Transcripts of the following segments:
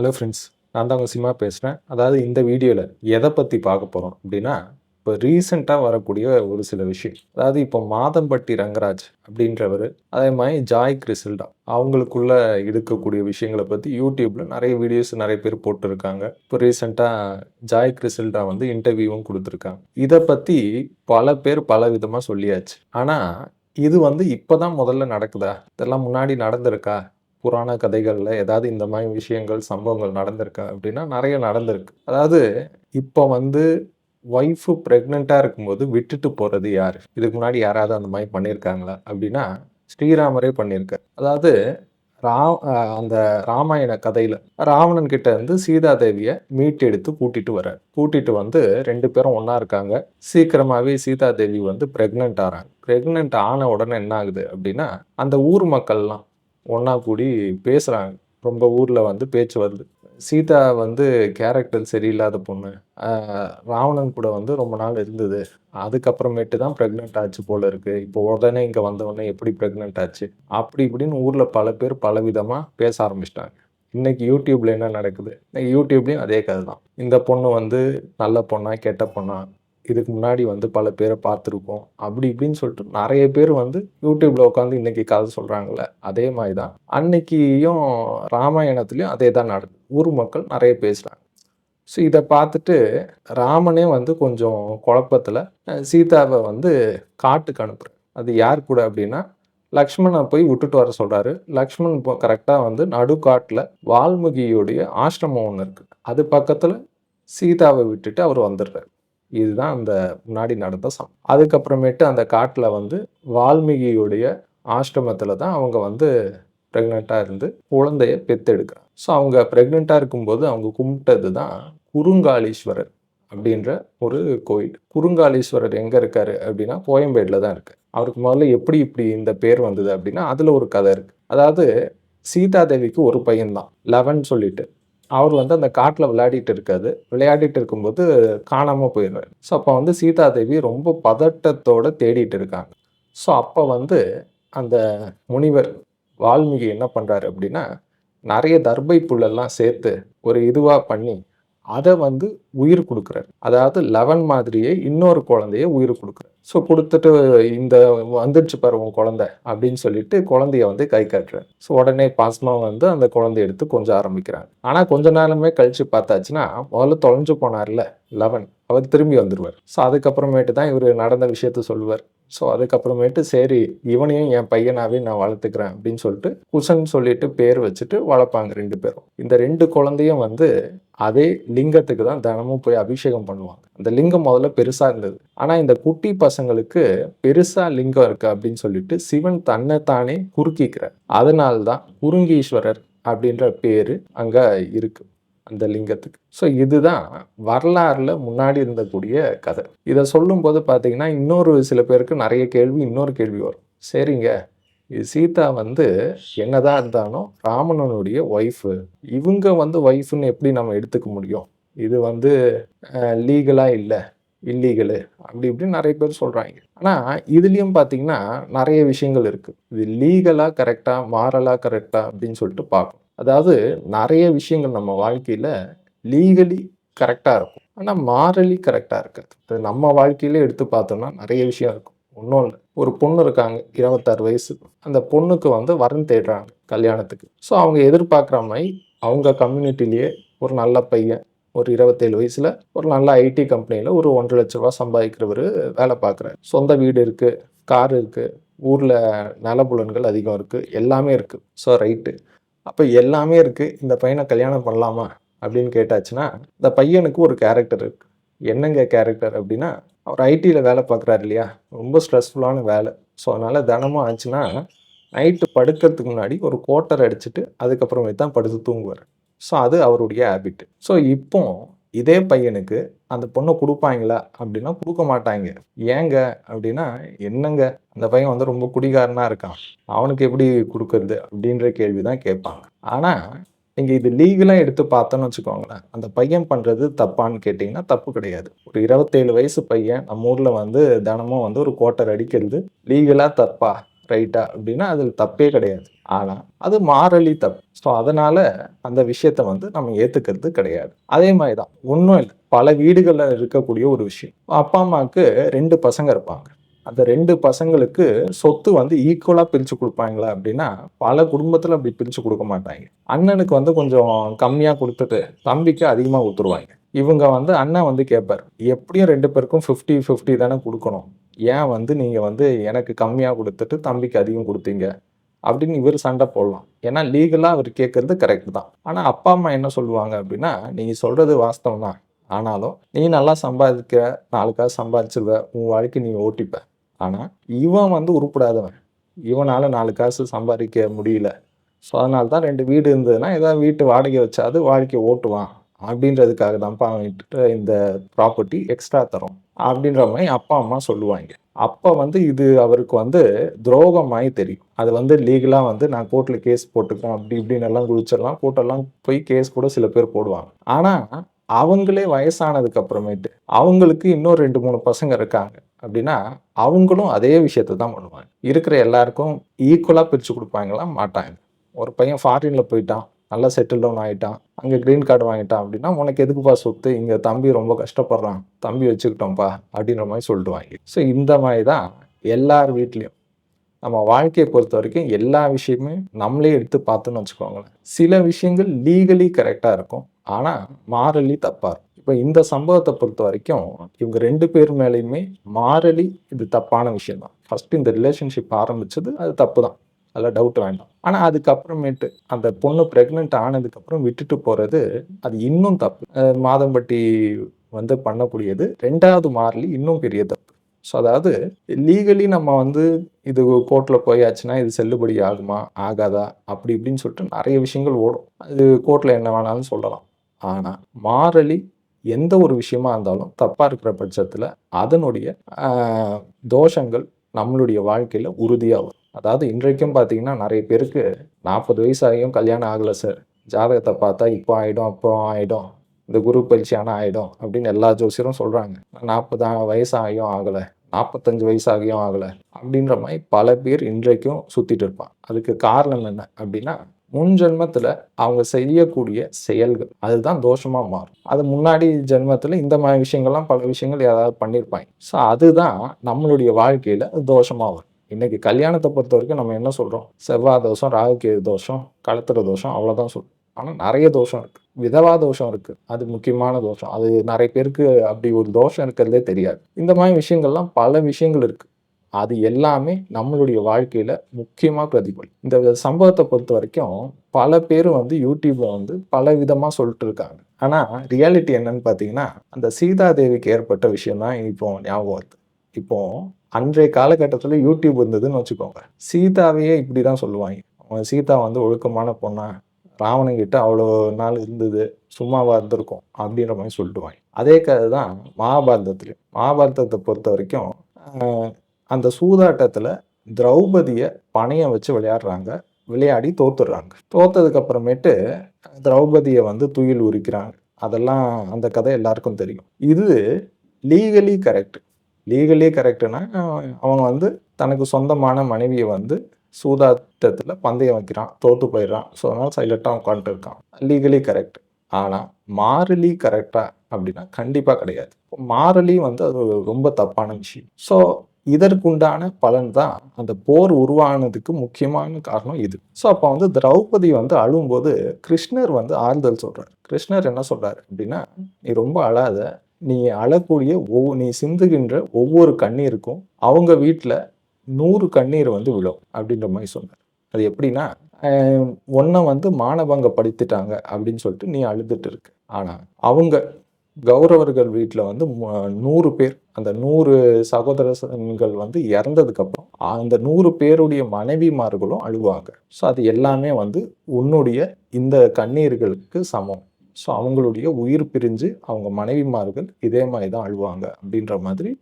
Hello friends நான் தான் உங்கள் சிம்மா பேசுகிறேன் அதாவது இந்த வீடியோவில் எதை பற்றி பார்க்க போகிறோம் அப்படின்னா இப்போ ரீசெண்டாக வரக்கூடிய ஒரு சில விஷயம். அதாவது இப்போ மாதம்பட்டி ரங்கராஜ் அப்படின்றவர் அதே மாதிரி ஜாய் கிறிசல்டா அவங்களுக்குள்ள இருக்கக்கூடிய விஷயங்களை பற்றி யூடியூப்பில் நிறைய வீடியோஸ் நிறைய பேர் போட்டிருக்காங்க. இப்போ ரீசெண்டாக ஜாய் கிறிசல்டா வந்து இன்டர்வியூவும் கொடுத்துருக்காங்க. இதை பற்றி பல பேர் பல விதமாக சொல்லியாச்சு. ஆனால் இது வந்து இப்போ தான் முதல்ல நடக்குதா? இதெல்லாம் முன்னாடி நடந்திருக்கா? புராண கதைகளில் ஏதாவது இந்த மாதிரி விஷயங்கள் சம்பவங்கள் நடந்திருக்கா அப்படின்னா நிறைய நடந்திருக்கு. அதாவது இப்போ வந்து ஒய்ஃபு ப்ரெக்னெண்ட்டாக இருக்கும்போது விட்டுட்டு போகிறது யார்? இதுக்கு முன்னாடி யாராவது அந்த மாதிரி பண்ணியிருக்காங்களா அப்படின்னா ஸ்ரீராமரே பண்ணியிருக்கார் அதாவது ரா அந்த ராமாயண கதையில் ராவணன் கிட்ட இருந்து சீதாதேவியை மீட்டெடுத்து கூட்டிட்டு வர்றார். கூட்டிட்டு வந்து ரெண்டு பேரும் ஒன்றா இருக்காங்க. சீக்கிரமாகவே சீதாதேவி வந்து ப்ரெக்னென்ட் ஆகிறாங்க ப்ரெக்னென்ட் ஆன உடனே என்ன ஆகுது அப்படின்னா அந்த ஊர் மக்கள்லாம் ஒன்றா கூடி பேசுகிறாங்க ரொம்ப ஊரில் வந்து பேச்சு வருது. சீதா வந்து கேரக்டர் சரியில்லாத பொண்ணு. ராவணன் கூட வந்து ரொம்ப நாள் இருந்தது. அதுக்கப்புறமேட்டு தான் ப்ரெக்னென்ட் ஆச்சு போல இருக்கு. இப்போ உடனே இங்கே வந்தவுடனே எப்படி ப்ரெக்னென்ட் ஆச்சு? அப்படி இப்படின்னு ஊரில் பல பேர் பல விதமாக பேச ஆரம்பிச்சிட்டாங்க. இன்னைக்கு யூடியூப்ல என்ன நடக்குது? இன்னைக்கு யூடியூப்லேயும் அதே கதை தான் இந்த பொண்ணு வந்து நல்ல பொண்ணா கெட்ட பொண்ணா இதுக்கு முன்னாடி வந்து பல பேரை பார்த்துருக்கோம். அப்படி இப்படின்னு சொல்லிட்டு நிறைய பேர் வந்து யூடியூப்ல உட்காந்து இன்னைக்கு கதை சொல்றாங்கல்ல அதே மாதிரி தான் அன்னைக்கியும் ராமாயணத்துலேயும் அதே தான் நடக்குது. ஊர் மக்கள் நிறைய பேசுகிறாங்க ஸோ இதை பார்த்துட்டு ராமனே வந்து கொஞ்சம் குழப்பத்தில் சீதாவை வந்து காட்டுக்கு அனுப்புகிறேன் அது யார் கூட அப்படின்னா லக்ஷ்மணை போய் விட்டுட்டு வர சொல்கிறாரு லக்ஷ்மண் இப்போ கரெக்டாக வந்து நடுக்காட்டில் வால்மீகியுடைய ஆசிரமம் ஒன்று இருக்குது அது பக்கத்தில் சீதாவை விட்டுட்டு அவர் வந்துடுறாரு. இதுதான் அந்த முன்னாடி நடந்த சம். அதுக்கப்புறமேட்டு அந்த காட்டில் வந்து வால்மீகியுடைய ஆசிரமத்தில் தான் அவங்க வந்து ப்ரெக்னெண்ட்டாக இருந்து குழந்தைய பெத்தெடுக்கிறாங்க. ஸோ அவங்க ப்ரெக்னெண்ட்டாக இருக்கும்போது அவங்க கும்பிட்டது தான் குறுங்காலீஸ்வரர் அப்படின்ற ஒரு கோயில். குறுங்காலீஸ்வரர் எங்கே இருக்காரு அப்படின்னா கோயம்பேடில் தான் இருக்குது அவருக்கு முதல்ல எப்படி இப்படி இந்த பேர் வந்தது அப்படின்னா அதில் ஒரு கதை இருக்குது அதாவது சீதாதேவிக்கு ஒரு பையன்தான் லெவன் சொல்லிட்டு. அவர் வந்து அந்த காட்டில் விளையாடிட்டு இருக்காது விளையாடிட்டு இருக்கும்போது காணாமல் போயிடுறாரு. ஸோ அப்போ வந்து சீதாதேவி ரொம்ப பதட்டத்தோடு தேடிட்டு இருக்காங்க. ஸோ அப்போ வந்து அந்த முனிவர் வால்மீகி என்ன பண்ணுறாரு அப்படின்னா நிறைய தர்பை புல்லெல்லாம் சேர்த்து ஒரு இதுவாக பண்ணி அதை வந்து உயிர் கொடுக்குறாரு. அதாவது லெவன் மாதிரியே இன்னொரு குழந்தைய உயிர் கொடுக்குறாரு. ஸோ கொடுத்துட்டு இந்த வந்துடுச்சு பாரு உன் குழந்தை அப்படின்னு சொல்லிட்டு குழந்தைய வந்து கை காட்டுறாரு. ஸோ உடனே பாஸ்மா வந்து அந்த குழந்தைய எடுத்து கொஞ்சம் ஆரம்பிக்கிறாங்க ஆனால் கொஞ்ச நேரமே கழிச்சு பார்த்தாச்சுன்னா முதல்ல தொலைஞ்சு போனார்ல லெவன். அவர் திரும்பி வந்துடுவார் ஸோ அதுக்கப்புறமேட்டு தான் இவர் நடந்த விஷயத்த சொல்லுவார். ஸோ அதுக்கப்புறமேட்டு சரி இவனையும் என் பையனாகவே நான் வளர்த்துக்கிறேன் அப்படின்னு சொல்லிட்டு குசன் சொல்லிட்டு பேர் வச்சுட்டு வளர்ப்பாங்க ரெண்டு பேரும். இந்த ரெண்டு குழந்தையும் வந்து அதே லிங்கத்துக்கு தான் தினமும் போய் அபிஷேகம் பண்ணுவாங்க. அந்த லிங்கம் முதல்ல பெருசாக இருந்தது. ஆனால் இந்த குட்டி பசங்களுக்கு பெருசாக லிங்கம் இருக்கு அப்படின்னு சொல்லிட்டு சிவன் தன்னை தானே குறுக்கிக்கிறார். அதனால்தான் குறுங்கீஸ்வரர் அப்படின்ற பேர் அங்கே இருக்குது அந்த லிங்கத்துக்கு. ஸோ இதுதான் வரலாறில் முன்னாடி இருந்தக்கூடிய கதை. இதை சொல்லும்போது பார்த்தீங்கன்னா இன்னொரு சில பேருக்கு நிறைய கேள்வி இன்னொரு கேள்வி வரும். சரிங்க. இது சீதா வந்து என்னதான் இருந்தாலும் ராமணனுடைய ஒய்ஃபு இவங்க வந்து ஒய்ஃப்னு எப்படி நம்ம எடுத்துக்க முடியும்? இது வந்து லீகலாக இல்லை? இல்லீகலு அப்படி இப்படின்னு நிறைய பேர் சொல்கிறாங்க ஆனால் இதுலேயும் பார்த்தீங்கன்னா நிறைய விஷயங்கள் இருக்குது இது லீகலாக கரெக்டாக மாரலாக கரெக்டாக அப்படின்னு சொல்லிட்டு பார்க்கணும். அதாவது நிறைய விஷயங்கள் நம்ம வாழ்க்கையில் லீகலி கரெக்டாக இருக்கும். ஆனால் மாரலி கரெக்டாக இருக்காது அது நம்ம வாழ்க்கையில எடுத்து பார்த்தோம்னா நிறைய விஷயம் இருக்கும். ஒன்றும் இல்லை. ஒரு பொண்ணு இருக்காங்க இருபத்தாறு வயசு. அந்த பொண்ணுக்கு வந்து வரன் தேடுறாங்க கல்யாணத்துக்கு. ஸோ அவங்க எதிர்பார்க்குற மாதிரி அவங்க கம்யூனிட்டிலேயே ஒரு நல்ல பையன் ஒரு இருபத்தேழு வயசில் ஒரு நல்ல ஐடி கம்பெனியில் ஒரு ஒன்றரை லட்ச ரூபா சம்பாதிக்கிறவர் வேலை பார்க்குறாரு. சொந்த வீடு இருக்குது கார் இருக்குது ஊரில் நலபுலன்கள் அதிகம் இருக்குது எல்லாமே இருக்குது ஸோ ரைட்டு அப்போ எல்லாமே இருக்குது இந்த பையனை கல்யாணம் பண்ணலாமா? அப்படின்னு கேட்டாச்சுன்னா இந்த பையனுக்கு ஒரு கேரக்டர் இருக்குது என்னங்க கேரக்டர் அப்படின்னா அவர் ஐடியில் வேலை பார்க்குறாரு இல்லையா? ரொம்ப ஸ்ட்ரெஸ்ஃபுல்லான வேலை. ஸோ அதனால் தினமும் ஆச்சுன்னா நைட்டு படுக்கிறதுக்கு முன்னாடி ஒரு கோட்டர் அடிச்சுட்டு அதுக்கப்புறமே தான் படுத்து தூங்குவார். ஸோ அது அவருடைய ஹேபிட் ஸோ இப்போ இதே பையனுக்கு அந்த பொண்ணை கொடுப்பாங்களா அப்படின்னா கொடுக்க மாட்டாங்க. ஏங்க அப்படின்னா என்னங்க? அந்த பையன் வந்து ரொம்ப குடிகாரனா இருக்கான். அவனுக்கு எப்படி கொடுக்கறது அப்படின்ற கேள்வி தான் கேட்பாங்க. ஆனால் நீங்கள் இது லீகலாக எடுத்து பார்த்தோன்னு வச்சுக்கோங்களேன் அந்த பையன் பண்ணுறது தப்பான்னு கேட்டிங்கன்னா தப்பு கிடையாது. ஒரு இருபத்தேழு வயசு பையன் நம்ம ஊரில் வந்து தினமும் வந்து ஒரு கோட்டர் அடிக்கிறது லீகலாக தப்பா? ரைட்டா அப்படின்னா அதில் தப்பே கிடையாது. ஆனால் அது மாறலி தப்பு. ஸோ அதனால அந்த விஷயத்த வந்து நம்ம ஏற்றுக்கிறது கிடையாது. அதே மாதிரி தான் ஒன்றும் இல்லை. பல வீடுகளில் இருக்கக்கூடிய ஒரு விஷயம். அப்பா அம்மாவுக்கு ரெண்டு பசங்க இருப்பாங்க. அந்த ரெண்டு பசங்களுக்கு சொத்து வந்து ஈக்குவலாக பிரித்து கொடுப்பாங்களா அப்படின்னா பல குடும்பத்தில் அப்படி பிரித்து கொடுக்க மாட்டாங்க. அண்ணனுக்கு வந்து கொஞ்சம் கம்மியாக கொடுத்துட்டு தம்பிக்கு அதிகமாக கொடுத்துருவாங்க. இவங்க வந்து அண்ணன் வந்து கேட்பார் எப்படியும் ரெண்டு பேருக்கும் ஃபிஃப்டி ஃபிஃப்டி தானே கொடுக்கணும். ஏன் வந்து நீங்கள் வந்து எனக்கு கம்மியாக கொடுத்துட்டு தம்பிக்கு அதிகம் கொடுத்தீங்க? அப்படின்னு இவர் சண்டை போடலாம். ஏன்னா லீகலாக அவர் கேட்குறது கரெக்ட் தான். ஆனால் அப்பா அம்மா என்ன சொல்லுவாங்க அப்படின்னா நீங்கள் சொல்கிறது வாஸ்தவம் தான். ஆனாலும் நீ நல்லா சம்பாதிக்கிற நாலு காசு சம்பாதிச்சிருவ உன் வாழ்க்கை நீ ஓட்டிப்ப. ஆனால் இவன் வந்து உருப்படாதவன். இவனால் நாலு காசு சம்பாதிக்க முடியல. ஸோ அதனால தான் ரெண்டு வீடு இருந்ததுன்னா ஏதாவது வீட்டு வாடகை வச்சாது வாழ்க்கை ஓட்டுவான். அப்படின்றதுக்காக தான்ப்பா அவன்கிட்ட இந்த ப்ராப்பர்ட்டி எக்ஸ்ட்ரா தரும். அப்படின்ற மாதிரி அப்பா அம்மா சொல்லுவாங்க. அப்போ வந்து இது அவருக்கு வந்து துரோகமாய் தெரியும். அது வந்து லீகலாக வந்து நான் கோர்ட்டில் கேஸ் போட்டுக்கிறேன் அப்படி இப்படின்னு எல்லாம் குளிச்சிடலாம் கோர்ட்டெல்லாம் போய் கேஸ் கூட சில பேர் போடுவாங்க. ஆனால் அவங்களே வயசானதுக்கு அப்புறமேட்டு அவங்களுக்கு இன்னும் ரெண்டு மூணு பசங்க இருக்காங்க. அப்படின்னா அவங்களும் அதே விஷயத்தை தான் பண்ணுவாங்க. இருக்கிற எல்லாருக்கும் ஈக்குவலாக பிரித்து கொடுப்பாங்களா? மாட்டாங்க. ஒரு பையன் ஃபாரினில் போயிட்டான். நல்லா செட்டில் டவுன் ஆகிட்டான் அங்கே க்ரீன் கார்டு வாங்கிட்டான் அப்படின்னா உனக்கு எதுக்குப்பா சொத்து? இங்கே தம்பி ரொம்ப கஷ்டப்படுறான். தம்பி வச்சுக்கிட்டோம்ப்பா. அப்படின்ற மாதிரி சொல்லிட்டு வாங்கி ஸோ இந்த மாதிரி தான் எல்லார் வீட்லேயும். நம்ம வாழ்க்கையை பொறுத்த வரைக்கும் எல்லா விஷயமே நம்மளே எடுத்து பார்த்தோன்னு வச்சுக்கோங்களேன். சில விஷயங்கள் லீகலி கரெக்டாக இருக்கும். ஆனால் மாரலி தப்பாக இருக்கும். இப்போ இந்த சம்பவத்தை பொறுத்த வரைக்கும் இவங்க ரெண்டு பேர் மேலேயுமே மாரலி இது தப்பான விஷயம் தான் ஃபர்ஸ்ட் இந்த ரிலேஷன்ஷிப் ஆரம்பிச்சது அது தப்பு தான் அதில் டவுட் வேண்டாம் ஆனால் அதுக்கப்புறமேட்டு அந்த பொண்ணு ப்ரெக்னென்ட் ஆனதுக்கப்புறம் விட்டுட்டு போகிறது அது இன்னும் தப்பு. மாதம்பட்டி வந்து பண்ணக்கூடியது ரெண்டாவது மாறலி இன்னும் பெரிய தப்பு. ஸோ அதாவது லீகலி நம்ம வந்து இது கோர்ட்டில் போயாச்சுன்னா இது செல்லுபடி ஆகுமா ஆகாதா? அப்படி இப்படின்னு சொல்லிட்டு நிறைய விஷயங்கள் ஓடும். அது கோர்ட்டில் என்ன வேணாலும் சொல்லலாம். ஆனால் மாறலி எந்த ஒரு விஷயமா இருந்தாலும் தப்பாக இருக்கிற பட்சத்தில் அதனுடைய தோஷங்கள் நம்மளுடைய வாழ்க்கையில் உறுதியாக வரும் அதாவது இன்றைக்கும் பார்த்தீங்கன்னா நிறைய பேருக்கு நாற்பது வயசாகியும் கல்யாணம் ஆகலை சார் ஜாதகத்தை பார்த்தா இப்போ ஆகிடும் அப்போ ஆகிடும் இந்த குரு பயிற்சி ஆனால் ஆகிடும் அப்படின்னு எல்லா ஜோசியரும் சொல்கிறாங்க நாற்பது வயசு ஆகியும் ஆகலை நாற்பத்தஞ்சு வயசு ஆகியும் ஆகலை அப்படின்ற மாதிரி பல பேர் இன்றைக்கும் சுற்றிட்டு இருப்பான் அதுக்கு காரணம் என்ன அப்படின்னா முன் ஜென்மத்தில் அவங்க செய்யக்கூடிய செயல்கள் அதுதான் தோஷமாக மாறும். அது முன்னாடி ஜென்மத்தில் இந்த மாதிரி விஷயங்கள்லாம் பல விஷயங்கள் ஏதாவது பண்ணியிருப்பாங்க ஸோ அதுதான் நம்மளுடைய வாழ்க்கையில் தோஷமாக வரும். இன்னைக்கு கல்யாணத்தை பொறுத்த வரைக்கும் நம்ம என்ன சொல்கிறோம் செவ்வாய் தோஷம் ராகுகேது தோஷம் கழுத்துற தோஷம் அவ்வளோதான் சொல்கிறோம் ஆனால் நிறைய தோஷம் இருக்குது விதவா தோஷம் இருக்குது அது முக்கியமான தோஷம். அது நிறைய பேருக்கு அப்படி ஒரு தோஷம் இருக்கிறதே தெரியாது. இந்த மாதிரி விஷயங்கள்லாம் பல விஷயங்கள் இருக்குது அது எல்லாமே நம்மளுடைய வாழ்க்கையில் முக்கியமாக பிரதிபலி. இந்த சம்பவத்தை பொறுத்த வரைக்கும் பல பேர் வந்து யூடியூப்ல வந்து பல விதமாக சொல்லிட்டு இருக்காங்க. ஆனால் ரியாலிட்டி என்னன்னு பார்த்தீங்கன்னா அந்த சீதாதேவிக்கு ஏற்பட்ட விஷயம் தான் இப்போ ஞாபகம் வருது. இப்போ அன்றைய காலகட்டத்தில் யூடியூப் இருந்ததுன்னு வச்சுக்கோங்க. சீதாவையே இப்படி தான் சொல்லுவாங்க. அவங்க சீதா வந்து ஒழுக்கமான பொண்ணா. ராவணங்கிட்ட அவ்வளோ நாள் இருந்தது. சும்மாவா இருந்திருக்கும் அப்படின்ற மாதிரி சொல்லிட்டுவாங்க அதே கதை தான் மகாபாரதத்துலையும். மகாபாரதத்தை பொறுத்த வரைக்கும் அந்த சூதாட்டத்தில் திரௌபதியை பணையம் வச்சு விளையாடுறாங்க. விளையாடி தோத்துடுறாங்க. தோத்ததுக்கு அப்புறமேட்டு திரௌபதியை வந்து துயில் உரிக்கிறாங்க. அதெல்லாம் அந்த கதை எல்லாருக்கும் தெரியும். இது லீகலி கரெக்ட் லீகலி கரெக்டுனா அவன் வந்து தனக்கு சொந்தமான மனைவியை வந்து சூதாட்டத்தில் பந்தயம் வைக்கிறான் தோத்து போயிடுறான். ஸோ அதனால் சைலண்ட்டாக உட்காந்துட்டு இருக்கான். லீகலி கரெக்ட் ஆனால் மாறலி கரெக்டா அப்படின்னா கண்டிப்பாக கிடையாது. மாறலி வந்து அது ரொம்ப தப்பான விஷயம். ஸோ இதற்குண்டான பலன் தான் அந்த போர் உருவானதுக்கு முக்கியமான காரணம் இது. ஸோ அப்போ வந்து திரௌபதி வந்து அழும்போது கிருஷ்ணர் வந்து ஆறுதல் சொல்கிறார் கிருஷ்ணர் என்ன சொல்கிறார் அப்படின்னா நீ ரொம்ப அழாத. நீ அழக்கூடிய ஒவ்வொரு நீ சிந்துகின்ற ஒவ்வொரு கண்ணீருக்கும் அவங்க வீட்டில் நூறு கண்ணீர் வந்து விழும் அப்படின்ற மாதிரி சொன்னார். அது எப்படின்னா ஒன்றை வந்து மாணவங்க படித்துட்டாங்க அப்படின்னு சொல்லிட்டு நீ அழுதுட்டு இருக்க. ஆனால் அவங்க கௌரவர்கள் வீட்டில் வந்து நூறு பேர் அந்த நூறு சகோதரர்கள் வந்து இறந்ததுக்கப்புறம் அந்த நூறு பேருடைய மனைவிமார்களும் அழுவாங்க. ஸோ அது எல்லாமே வந்து உன்னுடைய இந்த கண்ணீர்களுக்கு சமம். ஸோ அவங்களுடைய உயிர் பிரிஞ்சு அவங்க மனைவிமார்கள் இதே மாதிரி தான் அழுவாங்க அப்படின்ற மாதிரி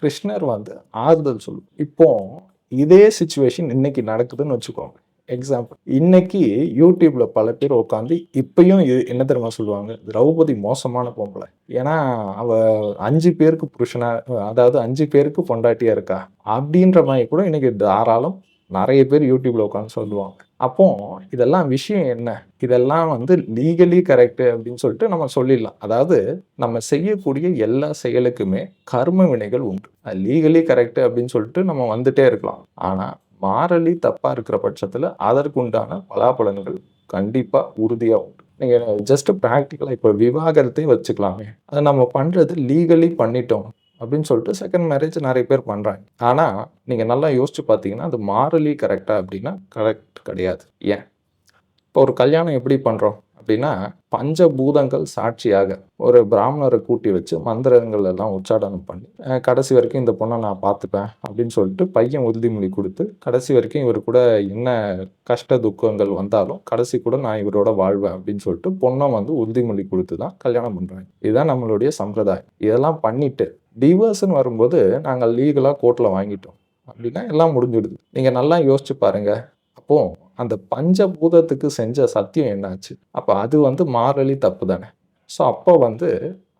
கிருஷ்ணர் வந்து ஆறுதல் சொல்லும். இப்போ இதே சுச்சுவேஷன் இன்னைக்கு நடக்குதுன்னு வச்சுக்கோங்க. எக்ஸாம்பிள் இன்னைக்கு யூடியூப்ல பல பேர் உட்காந்து இப்பயும் இது என்ன தெரியுமா சொல்லுவாங்க? திரௌபதி மோசமான பொம்பளை. ஏன்னா அவ அஞ்சு பேருக்கு புருஷனா அதாவது அஞ்சு பேருக்கு பொண்டாட்டியா இருக்கா? அப்படின்ற மாதிரி கூட இன்னைக்கு தாராளம் நிறைய பேர் யூடியூப்ல உட்காந்து சொல்லுவாங்க. அப்போ இதெல்லாம் விஷயம் என்ன? இதெல்லாம் வந்து லீகலி கரெக்டு அப்படின்னு சொல்லிட்டு நம்ம சொல்லிடலாம். அதாவது நம்ம செய்யக்கூடிய எல்லா செயலுக்குமே கர்ம வினைகள் உண்டு. அது லீகலி கரெக்டு அப்படின்னு சொல்லிட்டு நம்ம வந்துட்டே இருக்கலாம். ஆனால் மாரலி தப்பாக இருக்கிற பட்சத்தில் அதற்குண்டான பலாபலன்கள் கண்டிப்பாக உறுதியாக உண்டு. நீங்கள் ஜஸ்ட் ப்ராக்டிக்கலாக இப்போ விவாகரத்தை வச்சுக்கலாமே. அதை நம்ம பண்ணுறது லீகலி பண்ணிட்டோம். அப்படின்னு சொல்லிட்டு செகண்ட் மேரேஜ் நிறைய பேர் பண்ணுறாங்க ஆனால் நீங்கள் நல்லா யோசிச்சு பார்த்தீங்கன்னா அது மாரலி கரெக்டாக அப்படின்னா கரெக்ட் கிடையாது. ஏன்? இப்போ ஒரு கல்யாணம் எப்படி பண்ணுறோம் அப்படின்னா பஞ்சபூதங்கள் சாட்சியாக ஒரு பிராமணரை கூட்டி வச்சு மந்திரங்கள் எல்லாம் உச்சாடனம் பண்ணி கடைசி வரைக்கும் இந்த பொண்ணை நான் பார்த்துப்பேன் அப்படின்னு சொல்லிட்டு பையன் உறுதிமொழி கொடுத்து கடைசி வரைக்கும் இவர் கூட என்ன கஷ்ட துக்கங்கள் வந்தாலும் கடைசி கூட நான் இவரோட வாழ்வேன் அப்படின்னு சொல்லிட்டு பொண்ணை வந்து உறுதிமொழி கொடுத்து தான் கல்யாணம் பண்ணுறாங்க இதுதான் நம்மளுடைய சம்பிரதாயம். இதெல்லாம் பண்ணிட்டு டிவோர்ஸ்னு வரும்போது நாங்கள் லீகலாக கோர்ட்டில் வாங்கிட்டோம். அப்படின்னா எல்லாம் முடிஞ்சிடுது. நீங்கள் நல்லா யோசிச்சு பாருங்க. அப்போது அந்த பஞ்சபூதத்துக்கு செஞ்ச சத்தியம் என்னாச்சு? அப்போ அது வந்து மாறலி தப்பு தானே. ஸோ அப்போ வந்து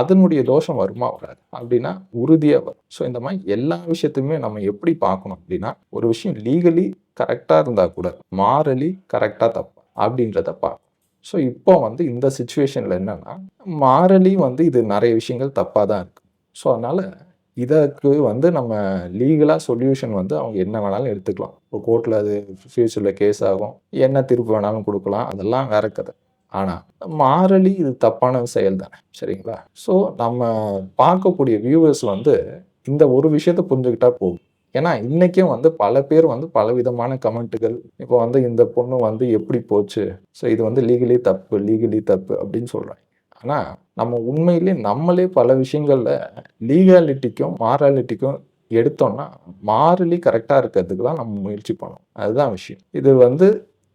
அதனுடைய தோஷம் வருமா வராது. அப்படின்னா உறுதியாக வரும். ஸோ இந்த மாதிரி எல்லா விஷயத்தையுமே நம்ம எப்படி பார்க்கணும் அப்படின்னா ஒரு விஷயம் லீகலி கரெக்டாக இருந்தால் கூட மாறலி கரெக்டாக தப்பா அப்படின்றத பார்க்கணும். ஸோ இப்போ வந்து இந்த சுச்சுவேஷனில் என்னன்னா மாறலி வந்து இது நிறைய விஷயங்கள் தப்பாக தான் இருக்குது ஸோ அதனால் இதற்கு வந்து நம்ம லீகலாக சொல்யூஷன் வந்து அவங்க என்ன வேணாலும் எடுத்துக்கலாம். இப்போ கோர்ட்டில் அது ஃப்யூச்சரில் கேஸ் ஆகும். என்ன தீர்ப்பு வேணாலும் கொடுக்கலாம். அதெல்லாம் வேற கதை. ஆனால் மாறலி இது தப்பான செயல் தானே. சரிங்களா? ஸோ நம்ம பார்க்கக்கூடிய வியூவர்ஸ் வந்து இந்த ஒரு விஷயத்த புரிஞ்சுக்கிட்டா போதும். ஏன்னா இன்றைக்கும் வந்து பல பேர் வந்து பல விதமான கமெண்ட்டுகள் இப்போ வந்து இந்த பொண்ணு வந்து எப்படி போச்சு? ஸோ இது வந்து லீகலி தப்பு லீகலி தப்பு அப்படின்னு சொல்கிறாங்க ஆனால் நம்ம உண்மையிலே நம்மளே பல விஷயங்களில் லீகாலிட்டிக்கும் மாராலிட்டிக்கும் எடுத்தோம்னா மாறலி கரெக்டாக இருக்கிறதுக்கு தான் நம்ம முயற்சி பண்ணணும். அதுதான் விஷயம். இது வந்து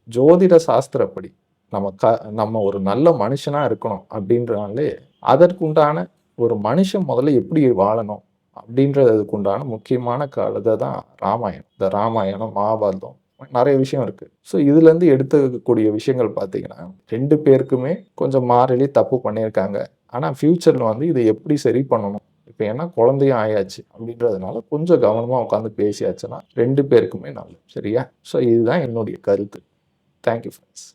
ஜோதிட சாஸ்திரப்படி நம்ம க நம்ம ஒரு நல்ல மனுஷனாக இருக்கணும் அப்படின்றனாலே அதற்குண்டான ஒரு மனுஷன் முதல்ல எப்படி வாழணும் அப்படின்றதுக்கு உண்டான முக்கியமான கதை தான் ராமாயணம். இந்த ராமாயணம் மகாபாரதம் நிறைய விஷயம் இருக்கு. ஸோ இதுலேருந்து எடுத்துக்கக்கூடிய விஷயங்கள் பார்த்தீங்கன்னா ரெண்டு பேருக்குமே கொஞ்சம் மாறலி தப்பு பண்ணியிருக்காங்க. ஆனால் ஃப்யூச்சரில் வந்து இதை எப்படி சரி பண்ணணும்? இப்போ ஏன்னா குழந்தையும் ஆயாச்சு அப்படின்றதுனால கொஞ்சம் கவனமாக உட்காந்து பேசியாச்சுன்னா ரெண்டு பேருக்குமே நல்லது. சரியா? ஸோ இதுதான் என்னுடைய கருத்து. Thank you friends